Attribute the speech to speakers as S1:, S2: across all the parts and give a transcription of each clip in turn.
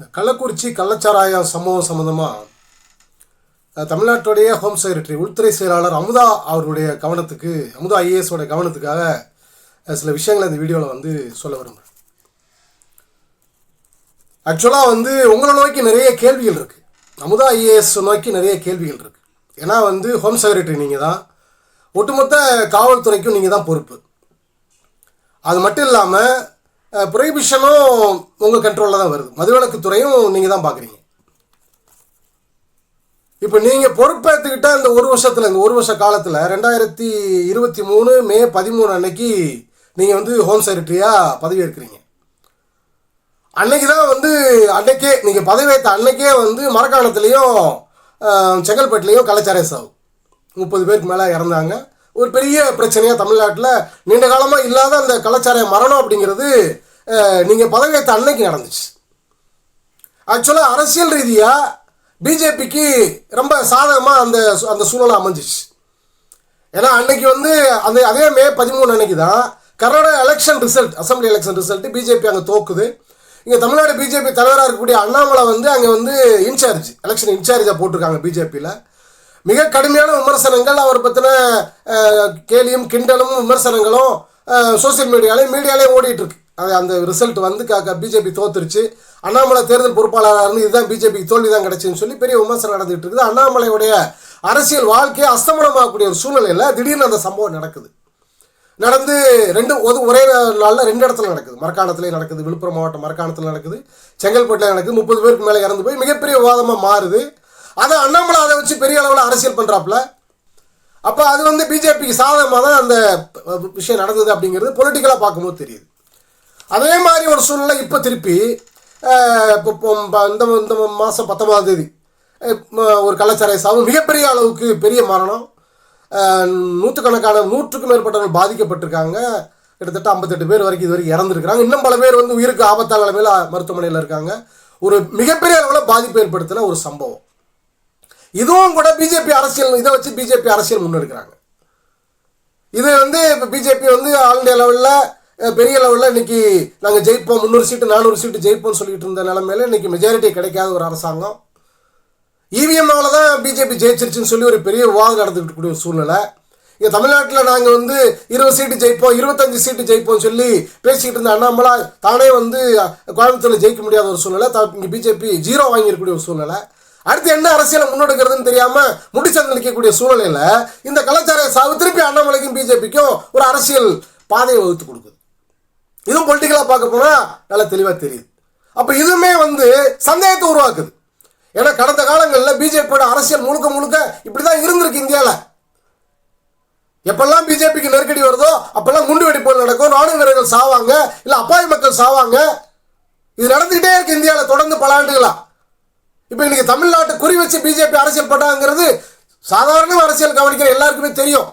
S1: இந்த கள்ளக்குறிச்சி கள்ளச்சாராய சம்பவம் சம்மந்தமாக தமிழ்நாட்டுடைய ஹோம் செக்ரட்டரி உள்துறை செயலாளர் அமுதா அவருடைய கவனத்துக்கு அமுதா ஐஏஎஸோட கவனத்துக்காக சில விஷயங்களை இந்த வீடியோவில் வந்து சொல்ல விரும்புகிறேன் ஆக்சுவலாக வந்து உங்களை நோக்கி நிறைய கேள்விகள் இருக்குது அமுதா ஐஏஎஸ் நோக்கி நிறைய கேள்விகள் இருக்குது ஏன்னா வந்து ஹோம் செக்ரட்டரி நீங்கள் தான் ஒட்டுமொத்த காவல்துறைக்கும் நீங்கள் தான் பொறுப்பு. அது மட்டும் இல்லாமல் ப்ரொஹிபிஷனும் உங்கள் கண்ட்ரோலில் தான் வருது. மதுவிலக்குத்துறையும் நீங்கள் தான் பார்க்குறீங்க இப்போ நீங்கள் பொறுப்பேற்றுக்கிட்ட இந்த ஒரு வருஷத்தில் இந்த ஒரு வருஷ காலத்தில் ரெண்டாயிரத்தி இருபத்தி மூணு மே பதிமூணு அன்னைக்கு நீங்கள் வந்து ஹோம் செக்ரட்டரியாக பதவி ஏற்கிறீங்க அன்னைக்கு தான் வந்து அன்னைக்கே நீங்கள் பதவி ஏற்ற அன்னைக்கே வந்து மரக்காணத்துலேயும் செங்கல்பட்டுலேயும் கலாச்சார சாவு முப்பது பேருக்கு மேலே இறந்தாங்க. ஒரு பெரிய பிரச்சனையாக தமிழ்நாட்டில் நீண்ட காலமாக இல்லாத அந்த கலாச்சார மரணம் அப்படிங்கிறது நீங்கள் பதவியேற்ற அன்னைக்கு நடந்துச்சு. ஆக்சுவலாக அரசியல் ரீதியாக பிஜேபிக்கு ரொம்ப சாதகமாக அந்த சு- அந்த சூழலை அமைஞ்சிச்சு. ஏன்னா அன்னைக்கு வந்து அந்த அதே மே பதிமூணு அன்னைக்கு தான் Karnataka election result assembly election result BJP அங்கே தோக்குது. இங்கே தமிழ்நாடு பிஜேபி தலைவராக இருக்கக்கூடிய அண்ணாமலை வந்து அங்கே வந்து இன்சார்ஜ் எலெக்ஷன் இன்சார்ஜாக போட்டிருக்காங்க பிஜேபியில். மிக கடுமையான விமர்சனங்கள் அவர் பற்றின கேலியும் கிண்டலும் விமர்சனங்களும் சோஷியல் மீடியாலையும் மீடியாலையும் ஓடிட்டுருக்கு. அது அந்த ரிசல்ட் வந்து க பிஜேபி தோத்துருச்சு. அண்ணாமலை தேர்தல் பொறுப்பாளராக இருந்து இதுதான் பிஜேபிக்கு தோல்வி தான் கிடச்சின்னு சொல்லி பெரிய விமர்சனம் நடந்துகிட்டு இருக்குது அண்ணாமலையுடைய அரசியல் வாழ்க்கையை அஸ்தமனமாகக்கூடிய ஒரு சூழ்நிலையில் திடீர்னு அந்த சம்பவம் நடக்குது. நடந்து ரெண்டு ஒரு ஒரே நாளில் ரெண்டு இடத்துல நடக்குது. மரக்காணத்துலேயும் நடக்குது விழுப்புரம் மாவட்டம் மரக்காணத்தில் நடக்குது செங்கல்பட்டில் நடக்குது. முப்பது பேருக்கு மேலே இறந்து போய் மிகப்பெரிய விவாதமாக மாறுது. அதை அண்ணாமலை அதை வச்சு பெரிய அளவில் அரசியல் பண்ணுறாப்புல அப்போ அது வந்து பிஜேபிக்கு சாதகமாக தான் அந்த விஷயம் நடந்தது அப்படிங்கிறது பொலிட்டிக்கலாக பார்க்கும்போது தெரியுது. அதே மாதிரி ஒரு சூழ்நிலை இப்போ திருப்பி இப்போ இந்த இந்த மாதம் பத்தொன்பதாம் தேதி ஒரு கலாச்சார சாவு மிகப்பெரிய அளவுக்கு பெரிய மரணம். நூற்றுக்கணக்கான நூற்றுக்கும் மேற்பட்டவர்கள் பாதிக்கப்பட்டிருக்காங்க. கிட்டத்தட்ட ஐம்பத்தெட்டு பேர் வரைக்கும் இது வரைக்கும் இறந்துருக்காங்க இன்னும் பல பேர் வந்து உயிருக்கு ஆபத்தான நிலைமையில் மருத்துவமனையில் இருக்காங்க. ஒரு மிகப்பெரிய அளவில் பாதிப்பு ஏற்படுத்தின ஒரு சம்பவம். இதுவும் கூட பிஜேபி அரசியல் இதை வச்சு பிஜேபி அரசியல் முன்னெடுக்கிறாங்க. இது வந்து இப்போ பிஜேபி வந்து ஆல் இண்டியா லெவலில் பெரிய லெவலில் இன்னைக்கு நாங்கள் ஜெயிப்போம் முந்நூறு சீட்டு நானூறு சீட்டு ஜெயிப்போம்னு சொல்லிட்டு இருந்த நிலமையில இன்னைக்கு மெஜாரிட்டி கிடைக்காத ஒரு அரசாங்கம். இவிஎம்னால தான் பிஜேபி ஜெயிச்சிருச்சுன்னு சொல்லி ஒரு பெரிய விவாதம் நடந்துக்கிட்டு கூடிய ஒரு சூழ்நிலை. இங்கே தமிழ்நாட்டில் நாங்கள் வந்து இருபது சீட்டு ஜெயிப்போம் இருபத்தஞ்சு சீட்டு ஜெயிப்போம்னு சொல்லி பேசிக்கிட்டு இருந்த அண்ணாமலா தானே வந்து கோயம்புத்தூரில் ஜெயிக்க முடியாத ஒரு சூழ்நிலை. த- இங்கே பிஜேபி ஜீரோ வாங்கியிருக்கக்கூடிய ஒரு சூழ்நிலை. அடுத்து என்ன அரசியலை முன்னெடுக்கிறதுன்னு தெரியாம முடிச்சந்து நிற்கக்கூடிய சூழ்நிலையில இந்த கலாச்சார சாவு திருப்பி அண்ணாமலைக்கும் பிஜேபிக்கும் ஒரு அரசியல் பாதையை வகுத்து கொடுக்குது. இதுவும் பொலிட்டிக்கலாக பார்க்க போனால் நல்லா தெளிவாக தெரியுது. அப்போ இதுவுமே வந்து சந்தேகத்தை உருவாக்குது. ஏன்னா கடந்த காலங்களில் பிஜேபியோட அரசியல் முழுக்க முழுக்க இப்படி தான் இருந்திருக்கு இந்தியாவில் எப்பெல்லாம் பிஜேபிக்கு நெருக்கடி வருதோ அப்பெல்லாம் குண்டு வெடிப்புகள் நடக்கும் ராணுவ வீரர்கள் சாவாங்க இல்லை அப்பாவி மக்கள் சாவாங்க. இது நடந்துக்கிட்டே இருக்கு இந்தியாவில் தொடர்ந்து பல ஆண்டுகளா. இப்போ இன்றைக்கி தமிழ்நாட்டை குறி வச்சு பிஜேபி அரசியல் பண்ணாங்கிறது சாதாரண அரசியல் கவனிக்கிற எல்லாருக்குமே தெரியும்.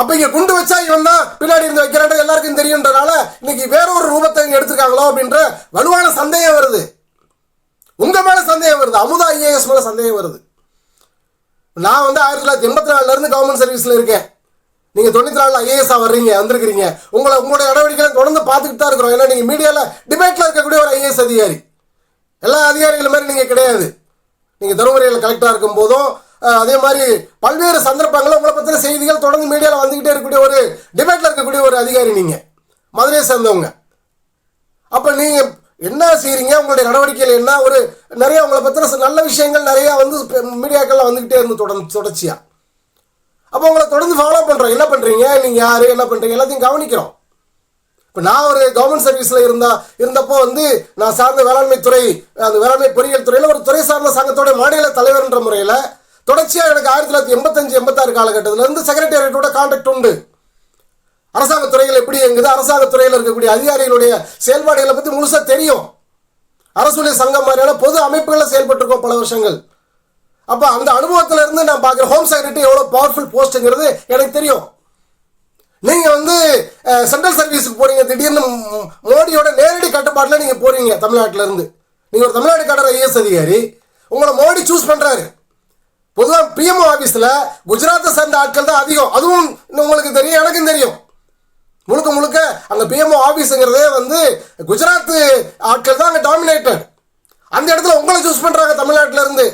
S1: அப்போ இங்கே குண்டு வச்சா இவன் தான் பின்னாடி இருந்து வைக்கிறான் எல்லாருக்கும் தெரியுன்றனால இன்னைக்கு வேற ஒரு ரூபத்தை இங்கே எடுத்துருக்காங்களோ அப்படின்ற வலுவான சந்தேகம் வருது. உங்கள் மேலே சந்தேகம் வருது அமுதா ஐஏஎஸ் மேலே சந்தேகம் வருது. நான் வந்து ஆயிரத்தி தொள்ளாயிரத்தி எண்பத்தி நாலுலேருந்து கவர்மெண்ட் சர்வீஸில் இருக்கேன். நீங்கள் தொண்ணூற்றி நாலில் ஐஏஎஸ்ஸாக வர்றீங்க வந்திருக்கிறீங்க. உங்களை உங்களுடைய நடவடிக்கைகளை தொடர்ந்து பார்த்துக்கிட்டு தான் இருக்கிறோம். ஏன்னா நீங்கள் மீடியாவில் டிபேட்டில் இருக்கக்கூடிய ஒரு ஐஏஎஸ் அதிகாரி. எல்லா அதிகாரிகள் மாதிரி நீங்கள் கிடையாது. நீங்கள் தருமபுரியில் கலெக்டராக இருக்கும் போதும் அதே மாதிரி பல்வேறு சந்தர்ப்பங்களில் உங்களை பற்றின செய்திகள் தொடர்ந்து மீடியாவில் வந்துக்கிட்டே இருக்கக்கூடிய ஒரு டிபேட்டில் இருக்கக்கூடிய ஒரு அதிகாரி நீங்கள் மதுரையை சேர்ந்தவங்க. அப்போ நீங்கள் என்ன செய்கிறீங்க உங்களுடைய நடவடிக்கையில் என்ன? ஒரு நிறைய உங்களை பற்றின நல்ல விஷயங்கள் நிறையா வந்து மீடியாக்களில் வந்துக்கிட்டே இருந்து தொடர்ந்து தொடர்ச்சியாக அப்போ உங்களை தொடர்ந்து ஃபாலோ பண்ணுறோம் என்ன பண்ணுறீங்க நீங்கள் யார்? என்ன பண்ணுறீங்க எல்லாத்தையும் கவனிக்கிறோம். இப்போ நான் ஒரு கவர்மெண்ட் சர்வீஸில் இருந்தா இருந்தப்போ வந்து நான் சார்ந்த வேளாண்மை துறை அந்த வேளாண்மை பொறியியல் துறையில் ஒரு துறை சார்ந்த சங்கத்தோட மாநில தலைவர்ன்ற முறையில் தொடர்ச்சியாக எனக்கு ஆயிரத்தி தொள்ளாயிரத்தி எண்பத்தஞ்சு எண்பத்தாறு காலகட்டத்திலேருந்து செக்ரட்டேரியட்டோட கான்டாக்ட் உண்டு. அரசாங்க துறைகள் எப்படி எங்குது அரசாங்க துறையில் இருக்கக்கூடிய அதிகாரிகளுடைய செயல்பாடுகளை பற்றி முழுசாக தெரியும். அரசுடைய சங்கம் மாதிரியான பொது அமைப்புகளில் செயல்பட்டிருக்கோம் பல வருஷங்கள். அப்போ அந்த அனுபவத்திலிருந்து நான் பார்க்குறேன் ஹோம் செக்ரட்டரி எவ்வளோ பவர்ஃபுல் போஸ்ட்டுங்கிறது எனக்கு தெரியும். நீங்கள் வந்து சென்ட்ரல் சர்வீஸுக்கு போகிறீங்க திடீர்னு மோடியோட நேரடி கட்டுப்பாட்டில் நீங்கள் போகிறீங்க தமிழ்நாட்டிலேருந்து. இருந்து ஒரு தமிழ்நாடு கடற ஐஎஸ் அதிகாரி. உங்களை மோடி சூஸ் பண்ணுறாரு பொதுவாக பிஎம்ஓ ஆஃபீஸில் குஜராத்தை சேர்ந்த ஆட்கள் தான் அதிகம். அதுவும் உங்களுக்கு தெரியும் எனக்கும் தெரியும். முழுக்க முழுக்க அந்த பிஎம்ஓ ஆஃபீஸுங்கிறதே வந்து குஜராத் ஆட்கள் தான் அங்கே டாமினேட்டட் அந்த இடத்துல உங்களை சூஸ் பண்ணுறாங்க தமிழ்நாட்டிலேருந்து.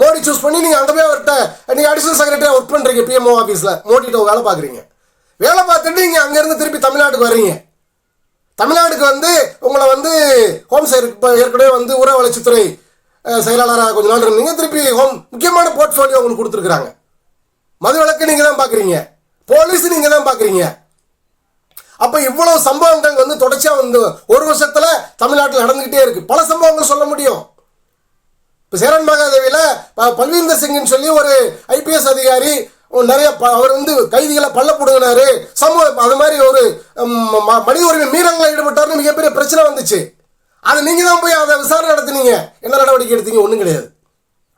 S1: மோடி சூஸ் பண்ணி நீங்கள் அங்கே போய் அவர்கிட்ட நீங்கள் அடிஷனல் செக்ரட்டரியாக ஒர்க் பண்ணுறீங்க பிஎம்ஓ ஆஃபீஸில் மோடிட்ட வேலை பார்க்குறீங்க. வேலை பார்த்துட்டு நீங்கள் அங்கேருந்து திருப்பி தமிழ்நாட்டுக்கு வர்றீங்க. தமிழ்நாட்டுக்கு வந்து உங்களை வந்து ஹோம் செயல் இப்போ ஏற்கனவே வந்து உர வளர்ச்சித்துறை செயலாளராக கொஞ்ச நாள் இருந்தீங்க திருப்பி ஹோம் முக்கியமான போர்ட்ஃபோலியோ உங்களுக்கு கொடுத்துருக்குறாங்க. மது விளக்கு நீங்கள் தான் பார்க்குறீங்க போலீஸ் நீங்கள் தான் பார்க்குறீங்க அப்போ இவ்வளவு சம்பவங்கள் வந்து தொடர்ச்சியாக வந்து ஒரு வருஷத்தில் தமிழ்நாட்டில் நடந்துக்கிட்டே இருக்குது பல சம்பவங்கள் சொல்ல முடியும். இப்போ சேரன் மகாதேவியில் பல்வீந்தர் சிங்னு சொல்லி ஒரு ஐபிஎஸ் அதிகாரி நிறைய ப- அவர் வந்து கைதிகளை பள்ள போடுகிறாரு. சமூக அது மாதிரி ஒரு மனித உரிமை மீறல்களில் ஈடுபட்டார்னு மிகப்பெரிய பிரச்சனை வந்துச்சு. அது நீங்க தான் போய் அதை விசாரணை நடத்துனீங்க. என்ன நடவடிக்கை எடுத்தீங்க? ஒன்றும் கிடையாது.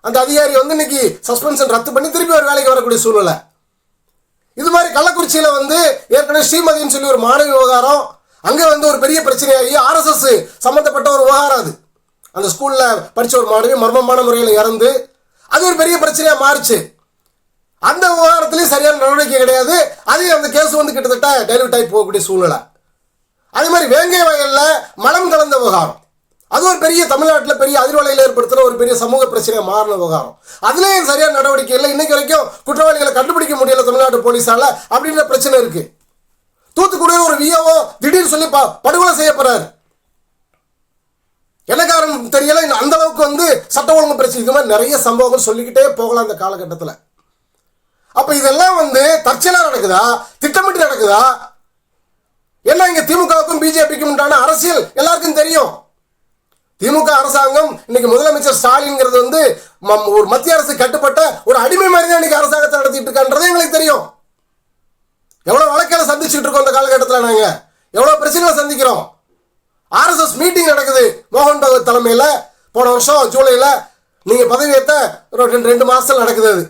S1: அந்த அதிகாரி வந்து இன்னைக்கு சஸ்பென்ஷன் ரத்து பண்ணி திருப்பி ஒரு வேலைக்கு வரக்கூடிய சூழ்நிலை. இது மாதிரி கள்ளக்குறிச்சியில் வந்து ஏற்கனவே ஸ்ரீமதின்னு சொல்லி ஒரு மாணவி விவகாரம் அங்கே வந்து ஒரு பெரிய பிரச்சனையாகி ஆர்எஸ்எஸ் சம்மந்தப்பட்ட ஒரு விவகாரம் அது. அந்த ஸ்கூலில் படித்த ஒரு மாணவி மர்மமான முறையில் இறந்து அது ஒரு பெரிய பிரச்சனையாக மாறுச்சு. அந்த விவகாரத்துலேயும் சரியான நடவடிக்கை கிடையாது. அதே அந்த கேஸ் வந்து கிட்டத்தட்ட டைல்யூட் ஆகி போகக்கூடிய சூழ்நிலை. அதே மாதிரி வேங்கை வயல்ல மலம் கலந்த விவகாரம். அது ஒரு பெரிய தமிழ்நாட்டில் பெரிய அதிர்வலையில் ஏற்படுத்துகிற ஒரு பெரிய சமூக பிரச்சனை மாறின விவகாரம். அதுலேயும் சரியான நடவடிக்கை இல்லை. இன்னைக்கு வரைக்கும் குற்றவாளிகளை கண்டுபிடிக்க முடியல தமிழ்நாட்டு போலீஸால் அப்படின்ற பிரச்சனை இருக்கு. தூத்துக்குடியில் ஒரு விஓ திடீர்னு சொல்லி ப- படுகொலை செய்யப்படுறாரு. என்ன காரணம் தெரியல? அந்த அளவுக்கு வந்து சட்ட ஒழுங்கு பிரச்சனை. இது மாதிரி நிறைய சம்பவங்கள் சொல்லிக்கிட்டே போகலாம் அந்த காலகட்டத்தில். அப்ப இதெல்லாம் வந்து தற்செயலா நடக்குதா? திட்டமிட்டு நடக்குதா? என்ன இங்க திமுகவுக்கும் பிஜேபிக்கும் உண்டான அரசியல் எல்லாருக்கும் தெரியும். திமுக அரசாங்கம் இன்னைக்கு முதலமைச்சர் ஸ்டாலின்ங்கிறது வந்து ஒரு மத்திய அரசு கட்டுப்பட்ட ஒரு அடிமை மாதிரி தான் இன்னைக்கு அரசாங்கத்தை நடத்திட்டு இருக்கான்றது எங்களுக்கு தெரியும். எவ்வளவு வழக்கில சந்திச்சுட்டு இருக்கோம் அந்த காலகட்டத்தில் நாங்க? எவ்வளவு பிரச்சனைகளை சந்திக்கிறோம்? ஆர்எஸ்எஸ் மீட்டிங் நடக்குது மோகன் பகவத் தலைமையில். போன வருஷம் ஜூலையில் நீங்க பதவியேற்ற ஒரு ரெண்டு ரெண்டு மாசத்துல நடக்குது அது.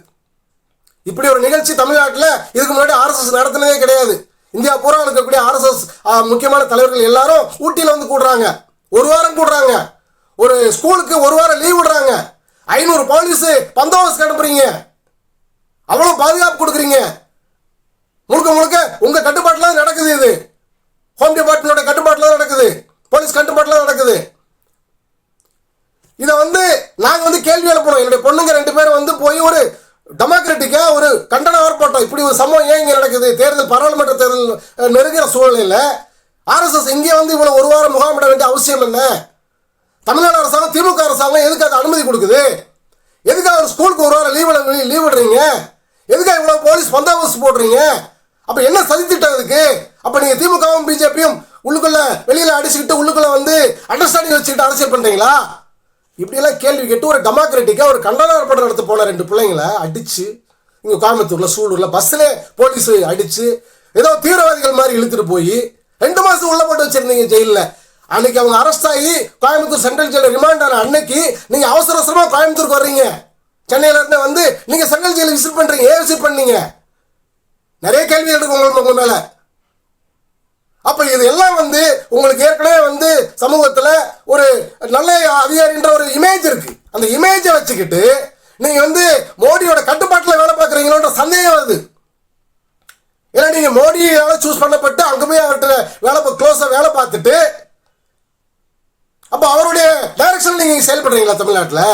S1: இப்படி ஒரு நிகழ்ச்சி தமிழ்நாட்டில் இதுக்கு முன்னாடி ஆர்எஸ்எஸ் நடத்தினதே கிடையாது. இந்தியா பூரா இருக்கக்கூடிய ஆர்எஸ்எஸ் முக்கியமான தலைவர்கள் எல்லாரும் ஊட்டியில் வந்து கூடுறாங்க. ஒரு வாரம் கூடுறாங்க. ஒரு ஸ்கூலுக்கு ஒரு வாரம் லீவ் விடுறாங்க. ஐநூறு போலீஸ் பந்தோபஸ்து அனுப்புறீங்க. அவ்வளோ பாதுகாப்பு கொடுக்குறீங்க. முழுக்க முழுக்க உங்கள் கட்டுப்பாட்டில் தான் நடக்குது இது. ஹோம் டிபார்ட்மெண்டோட கட்டுப்பாட்டில் தான் நடக்குது. போலீஸ் கட்டுப்பாட்டில் தான் நடக்குது. இதை வந்து நாங்கள் வந்து கேள்வி எழுப்பணும் என்னுடைய பொண்ணுங்க ரெண்டு பேரும் வந்து போய் ஒரு டெமோக்ராட்டிக்கா ஒரு கண்டன ஆர்ப்பாட்டம். இப்படி ஒரு சம்பவம் ஏன் இங்கே நடக்குது? தேர்தல் பாராளுமன்ற தேர்தல் அஹ், சூழ்நிலையில் ஆர்எஸ்எஸ் இங்கே வந்து இவ்வளோ ஒரு வாரம் முகாமிட வேண்டிய அவசியம் என்ன தமிழ்நாடு அரசாங்கம் திமுக அரசாங்கம் எதுக்காக அனுமதி கொடுக்குது? எதுக்காக ஒரு ஸ்கூலுக்கு ஒரு வாரம் லீவ் லீவ் விடுறீங்க? எதுக்காக இவ்வளோ போலீஸ் பந்தோபஸ்து போடுறீங்க? அப்போ என்ன சதித்திட்டம் இதுக்கு அப்போ நீங்கள் திமுகவும் பிஜேபியும் உள்ளுக்குள்ளே வெளியில் அடிச்சுக்கிட்டு உள்ளுக்குள்ளே வந்து அண்டர்ஸ்டாண்டிங் வச்சுக்கிட்டு அரசியல் பண்ணுறீங்களா இப்படியெல்லாம் கேள்வி கேட்டு ஒரு டெமோக்ராட்டிக்காக ஒரு கண்டன ஆர்ப்பாட்டம் நடத்த போன ரெண்டு பிள்ளைங்கள அடித்து இங்கே கோயம்புத்தூரில் சூலூரில் பஸ்ஸில் போலீஸ் அடித்து ஏதோ தீவிரவாதிகள் மாதிரி இழுத்துட்டு போய் ரெண்டு மாதம் உள்ள போட்டு வச்சிருந்தீங்க ஜெயிலில். அன்னைக்கு அவங்க அரெஸ்ட் ஆகி கோயம்புத்தூர் சென்ட்ரல் ஜெயிலில் ரிமாண்ட் ஆன அன்னைக்கு நீங்கள் அவசர அவசரமாக கோயம்புத்தூருக்கு வர்றீங்க. சென்னையிலேருந்து வந்து நீங்கள் சென்ட்ரல் ஜெயிலில் விசிட் பண்ணுறீங்க ஏன் விசிட் பண்ணீங்க? நிறைய கேள்வி இருக்கு உங்களுக்கு உங்கள் மேலே. இதெல்லாம் இது எல்லாம் வந்து உங்களுக்கு ஏற்கனவே வந்து சமூகத்தில் ஒரு நல்ல அதிகாரின்ற ஒரு இமேஜ் இருக்கு. அந்த இமேஜை வச்சுக்கிட்டு நீங்கள் வந்து மோடியோட கட்டுப்பாட்டில் வேலை பார்க்குறீங்களோன்ற சந்தேகம் வருது. ஏன்னா நீங்கள் மோடியால் சூஸ் பண்ணப்பட்டு அங்கேயும் போய் அவர்கிட்ட வேலை க்ளோஸாக வேலை பார்த்துட்டு அப்போ அவருடைய டைரக்ஷன் நீங்கள் செயல்படுறீங்களா தமிழ்நாட்டில்?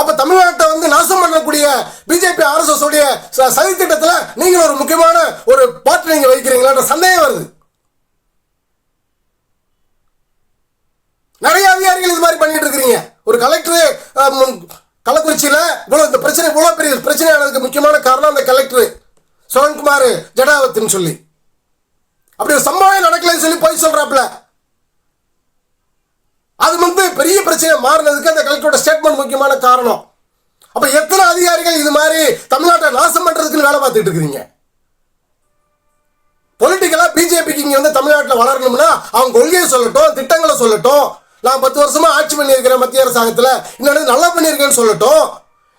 S1: அப்ப தமிழ்நாட்டை வந்து நாசம் பண்ணக்கூடிய பிஜேபி ஆர்எஸ்எஸ் உடைய சதி திட்டத்துல நீங்கள் ஒரு முக்கியமான ஒரு பாட்டு நீங்க வைக்கிறீங்களான்ற சந்தேகம் வருது. நிறைய அதிகாரிகள் இது மாதிரி பண்ணிட்டு இருக்கிறீங்க. ஒரு கலெக்டர் கள்ளக்குறிச்சியில இவ்வளவு இந்த பிரச்சனை இவ்வளவு பெரிய பிரச்சனை ஆனதுக்கு முக்கியமான காரணம் அந்த கலெக்டர் சுரன்குமார் ஜடாவத்துன்னு சொல்லி. அப்படி ஒரு சம்பவம் நடக்கலைன்னு சொல்லி போய் சொல்றாப்ல அது வந்து பெரிய பிரச்சனை மாறினதுக்கு அந்த கலெக்டரோட ஸ்டேட்மெண்ட் முக்கியமான காரணம். அப்ப எத்தனை அதிகாரிகள் இது மாதிரி தமிழ்நாட்டை நாசம் பண்றதுக்கு வேலை பார்த்துட்டு இருக்கிறீங்க? பொலிட்டிக்கலா பிஜேபிக்கு இங்க வந்து தமிழ்நாட்டில் வளரணும்னா அவங்க கொள்கையை சொல்லட்டும் திட்டங்களை சொல்லட்டும் நான் பத்து வருஷமா ஆட்சி பண்ணியிருக்கிறேன் மத்திய அரசாங்கத்தில் இன்னொன்று நல்லா பண்ணியிருக்கேன்னு சொல்லட்டும்.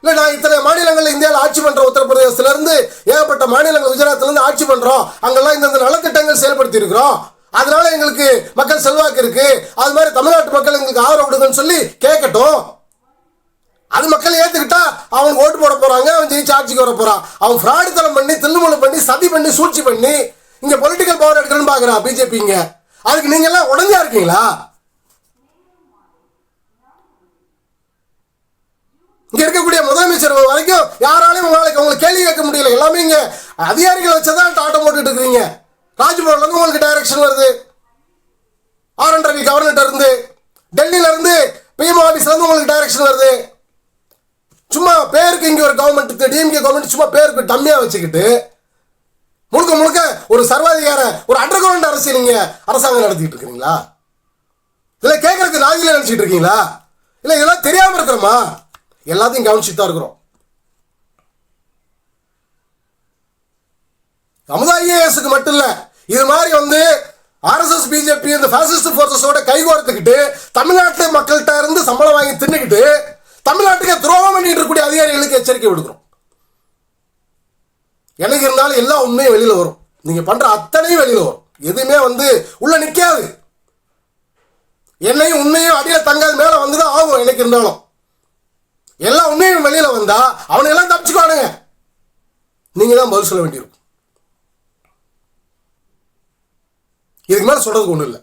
S1: இல்லை நான் இத்தனை மாநிலங்களில் இந்தியாவில் ஆட்சி பண்ற உத்தரப்பிரதேசத்துல இருந்து ஏகப்பட்ட மாநிலங்கள் குஜராத்ல இருந்து ஆட்சி பண்றோம் அங்கெல்லாம் இந்த நலத்திட்டங்கள் செயல்படுத்தி இருக்கிறோம் அதனால எங்களுக்கு மக்கள் செல்வாக்கு இருக்கு. அது மாதிரி தமிழ்நாட்டு மக்கள் எங்களுக்கு ஆதரவு கொடுங்கன்னு சொல்லி கேட்கட்டும். அது மக்கள் ஏத்துக்கிட்டா அவன் ஓட்டு போட போறாங்க அவன் ஜெயிச்சு ஆட்சிக்கு வர போறான். அவன் ஃப்ராடுத்தனம் பண்ணி தில்லுமுழு பண்ணி சதி பண்ணி சூழ்ச்சி பண்ணி இங்க பொலிட்டிக்கல் பவர் எடுக்கணும்னு பாக்குறான் பிஜேபிங்க அதுக்கு நீங்க எல்லாம் உடஞ்சா இருக்கீங்களா? இங்க இருக்கக்கூடிய முதலமைச்சர் வரைக்கும் யாராலையும் உங்களுக்கு அவங்களை கேள்வி கேட்க முடியல. எல்லாமே இங்க அதிகாரிகளை வச்சுதான் ஆட்டம் போட்டுட்டு இருக்கிறீங்க. ராஜ்பவன்ல இருந்து உங்களுக்கு டைரக்ஷன் வருது. ஆர் என் ரவி கவர்னர் இருந்து டெல்லியில இருந்து பிஎம் ஆபீஸ்ல இருந்து உங்களுக்கு டைரக்ஷன் வருது. சும்மா பேருக்கு இங்கே ஒரு கவர்மெண்ட் டிஎம்கே கவர்மெண்ட் சும்மா பேருக்கு டம்மியாக வச்சுக்கிட்டு முழுக்க முழுக்க ஒரு சர்வாதிகார ஒரு அண்டர் கிரவுண்ட் அரசியல் நீங்க அரசாங்கம் நடத்திட்டு இருக்கிறீங்களா? இல்லை கேட்கறதுக்கு நாகில நினைச்சிட்டு இருக்கீங்களா? இல்லை இதெல்லாம் தெரியாமல் இருக்கிறோமா? எல்லாத்தையும் கவனிச்சுட்டு தான் இருக்கிறோம். அமுதா ஐஏஎஸ்க்கு மட்டும் இல்லை இது மாதிரி வந்து ஆர்எஸ்எஸ் பிஜேபி இந்த ஃபேசிஸ்ட் ஃபோர்ஸஸோட கைகோர்த்துக்கிட்டு தமிழ்நாட்டு மக்கள்கிட்ட இருந்து சம்பளம் வாங்கி தின்னுக்கிட்டு தமிழ்நாட்டுக்கு துரோகம் பண்ணிட்டு இருக்கக்கூடிய அதிகாரிகளுக்கு எச்சரிக்கை விடுக்கிறோம் எனக்கு இருந்தாலும் எல்லா உண்மையும் வெளியில் வரும். நீங்கள் பண்ணுற அத்தனையும் வெளியில் வரும். எதுவுமே வந்து உள்ளே நிற்காது என்னையும் உண்மையும் அடியில் தங்காது வந்து தான் ஆகும் எனக்கு இருந்தாலும். எல்லா உண்மையும் வெளியில் வந்தால் அவனை எல்லாம் நீங்கள் தான் பதில் சொல்ல வேண்டியிருக்கும். இதுக்கு மேலே சொல்கிறதுக்கு ஒன்றும் இல்லை.